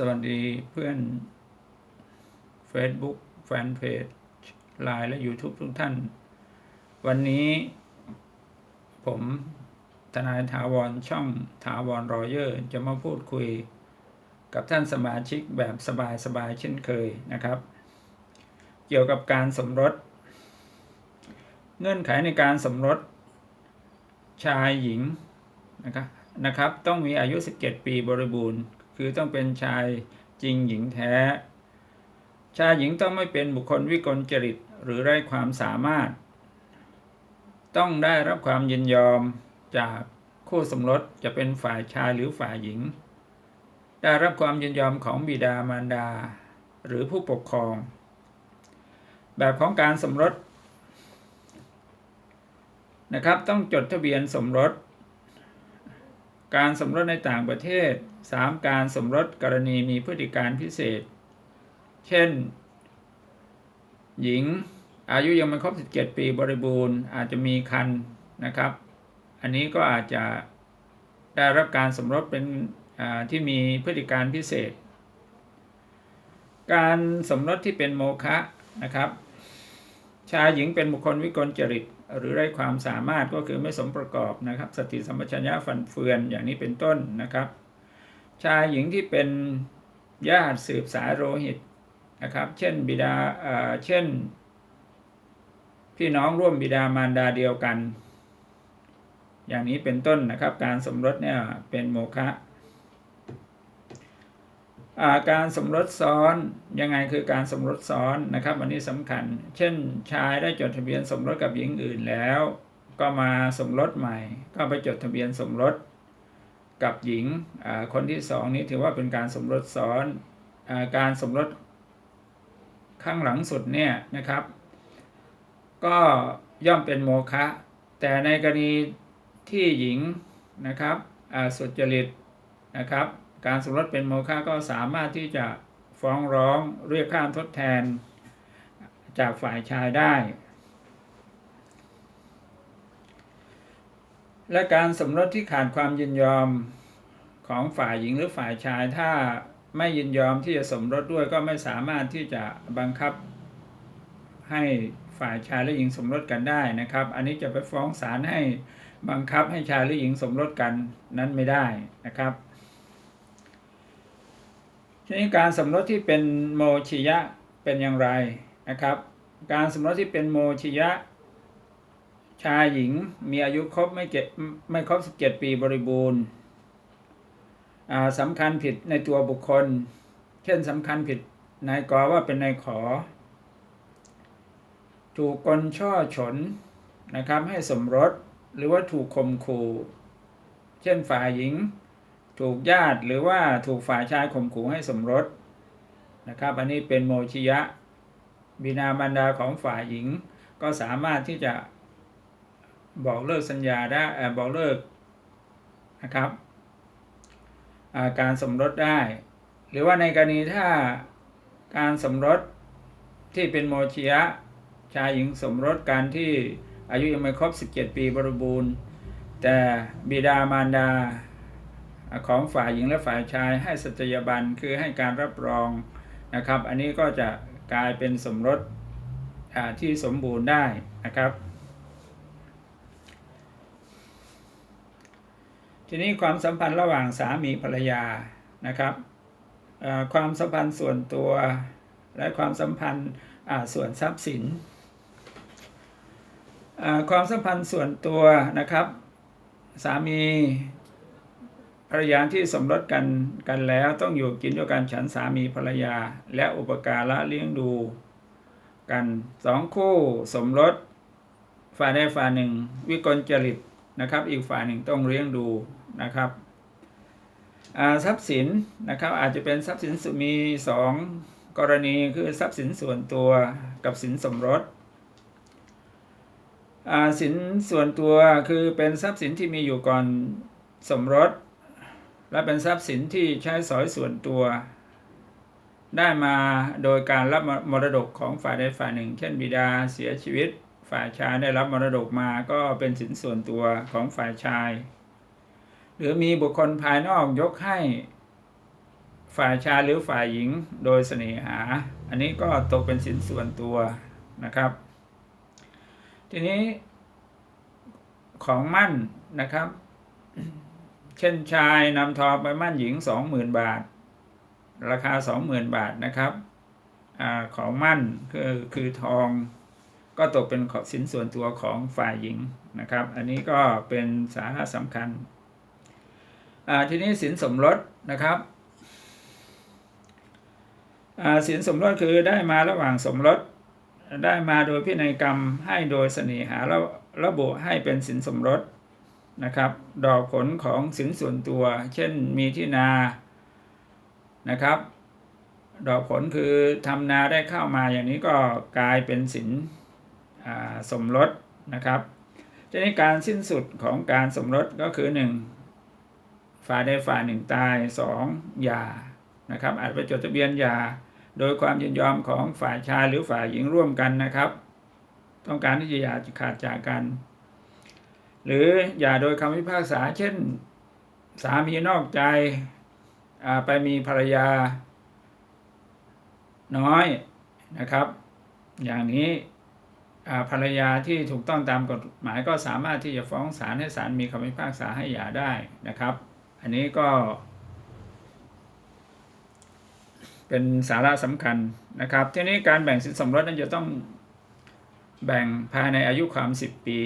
สวัสดีเพื่อน Facebook แฟนเพจ Line และ YouTube ทุกท่าน วันนี้ผมทนายถาวรช่องถาวรรอเยอร์จะมาพูดคุยกับท่านสมาชิกแบบสบายๆเช่นเคยนะครับ เกี่ยวกับการสมรส เงื่อนไขในการสมรสชายหญิงนะครับนะครับ ต้องมีอายุ 17 ปีบริบูรณ์ คือต้องเป็นชายจริงหญิงแท้ ชายหญิงต้องไม่เป็นบุคคลวิกลจริตหรือไร้ความสามารถ ต้องได้รับความยินยอมจากคู่สมรสจะเป็นฝ่ายชายหรือฝ่ายหญิง ได้รับความยินยอมของบิดามารดา หรือผู้ปกครอง แบบของการสมรสนะครับต้องจดทะเบียนสมรส การสมรสในต่างประเทศ 3. การสมรสกรณีมีพฤติการพิเศษ เช่น หญิงอายุยังไม่ครบ 17 ปีบริบูรณ์ อาจจะมีคันนะครับ อันนี้ก็อาจจะได้รับการสมรสเป็นที่มีพฤติการพิเศษ การสมรสที่เป็นโมฆะนะครับ ชายหญิงเป็นบุคคลวิกลจริตหรือไร้ความสามารถก็คือไม่สมประกอบนะครับ สติสัมปชัญญะฟันเฟือนอย่างนี้เป็นต้นนะครับ ชายหญิงที่เป็นญาติสืบสายโลหิตนะครับ เช่นบิดาเช่น พี่น้องร่วมบิดามารดาเดียวกัน อย่างนี้เป็นต้นนะครับ การสมรสเนี่ยเป็นโมฆะการสมรสซ้อนยังไงคือการสมรสซ้อนนะครับอันนี้สำคัญ เช่นชายได้จดทะเบียนสมรสกับหญิงอื่นแล้ว ก็มาสมรสใหม่ ก็ไปจดทะเบียนสมรส กับหญิงคนที่สองนี้ถือว่าเป็นการสมรสซ้อนอการสมรสข้างหลังสุดเนี่ยนะครับ ก็ย่อมเป็นโมฆะแต่ในกรณีที่หญิงนะครับสุจริตนะครับ การสมรสเป็นโมฆะก็สามารถที่จะฟ้องร้องเรียกค่าทดแทนจากฝ่ายชายได้ และการสมรสที่ขาดความยินยอมของฝ่ายหญิงหรือฝ่ายชาย ถ้าไม่ยินยอมที่จะสมรสด้วยก็ไม่สามารถที่จะบังคับให้ฝ่ายชายและหญิงสมรสกันได้นะครับ อันนี้จะไปฟ้องศาลให้บังคับให้ชายหรือหญิงสมรสกันนั้นไม่ได้นะครับทีนี้การสมรสที่เป็นโมชิยะเป็นอย่างไรนะครับ การสมรสที่เป็นโมชิยะ ชายหญิงมีอายุครบไม่เจ็ดไม่ครบ17ปีบริบูรณ์สำคัญผิดในตัวบุคคล เช่นสำคัญผิดนายกอว่าเป็นนายขอ ถูกกลช่อฉนนะครับให้สมรสหรือว่าถูกข่มขู่เช่นฝ่ายหญิง ถูกญาติหรือว่าถูกฝ่ายชายข่มขู่ให้สมรสนะครับ อันนี้เป็นโมชิยะ บินาบรรดาของฝ่ายหญิงก็สามารถที่จะ บอกเลิกสัญญาได้บอกเลิกนะครับการสมรสได้ หรือว่าในกรณีถ้าการสมรสที่เป็นโมชิยะชายหญิงสมรสการที่อายุยังไม่ครบ 17 ปีบริบูรณ์ แต่บิดามารดาของฝ่ายหญิงและฝ่ายชายให้สัจยบันคือให้การรับรองนะครับ อันนี้ก็จะกลายเป็นสมรสที่สมบูรณ์ได้นะครับ ทีนี้ความสัมพันธ์ระหว่างสามีภรรยานะครับความสัมพันธ์ส่วนตัวและความสัมพันธ์ส่วนทรัพย์สิน ความสัมพันธ์ส่วนตัวนะครับ สามีภรรยาที่สมรสกันกันแล้วต้องอยู่กินด้วยกันฉันสามีภรรยา และอุปการะเลี้ยงดูกันสองคู่สมรสฝ่ายใดฝ่ายหนึ่ งวิกลจริต นะครับ อีกฝ่ายหนึ่งต้องเลี้ยงดูนะครับทรัพย์สินนะครับอาจจะเป็นทรัพย์สินมีสองกรณีคือทรัพย์สินส่วนตัวกับสินสมรสสินส่วนตัวคือเป็นทรัพย์สินที่มีอยู่ก่อนสมรส และเป็นทรัพย์สินที่ใช้สอยส่วนตัว ได้มาโดยการรับมรดกของฝ่ายใดฝ่ายหนึ่ง เช่นบิดาเสียชีวิต ฝ่ายชายได้รับมรดกมาก็เป็นสินส่วนตัวของฝ่ายชาย หรือมีบุคคลภายนอกยกให้ฝ่ายชายหรือฝ่ายหญิงโดยเสน่หา อันนี้ก็ตกเป็นสินส่วนตัวนะครับ ทีนี้ของมั่นนะครับ เช่นชายนำทองไปมั่นหญิงสองหมื่นบาท ราคาสองหมื่นบาทนะครับอาของมั่นคือคือทอง ก็ตกเป็นสินส่วนตัวของฝ่ายหญิงนะครับ อันนี้ก็เป็นสาระสำคัญทีนี้สินสมรสนะครับสินสมรสคือได้มาระหว่างสมรสได้มาโดยพินัยกรรมให้โดยเสน่หาแล้วระบุให้เป็นสินสมรสนะครับ ดอกผลของสินส่วนตัว เช่นมีที่นานะครับ ดอกผลคือทำนาได้เข้ามาอย่างนี้ก็กลายเป็นสิน สมรสนะครับทีนี้การสิ้นสุดของการสมรสก็คือหนึ่งฝ่ายใดฝ่ายหนึ่งตายสองหย่านะครับอาจไปจดทะเบียนหย่าโดยความยินยอมของฝ่ายชายหรือฝ่ายหญิงร่วมกันนะครับ ต้องการที่จะหย่าขาดจากกัน หรือหย่าโดยคำพิพากษา เช่นสามีนอกใจอ่าไปมีภรรยาน้อยนะครับ อย่างนี้ ภรรยาที่ถูกต้องตามกฎหมายก็สามารถที่จะฟ้องศาลให้ศาลมีคำพิพากษาให้หย่าได้นะครับ อันนี้ก็ เป็นสาระสำคัญนะครับ ทีนี้การแบ่งสินสมรสนั้นจะต้องแบ่งภายในอายุความ 10 ปี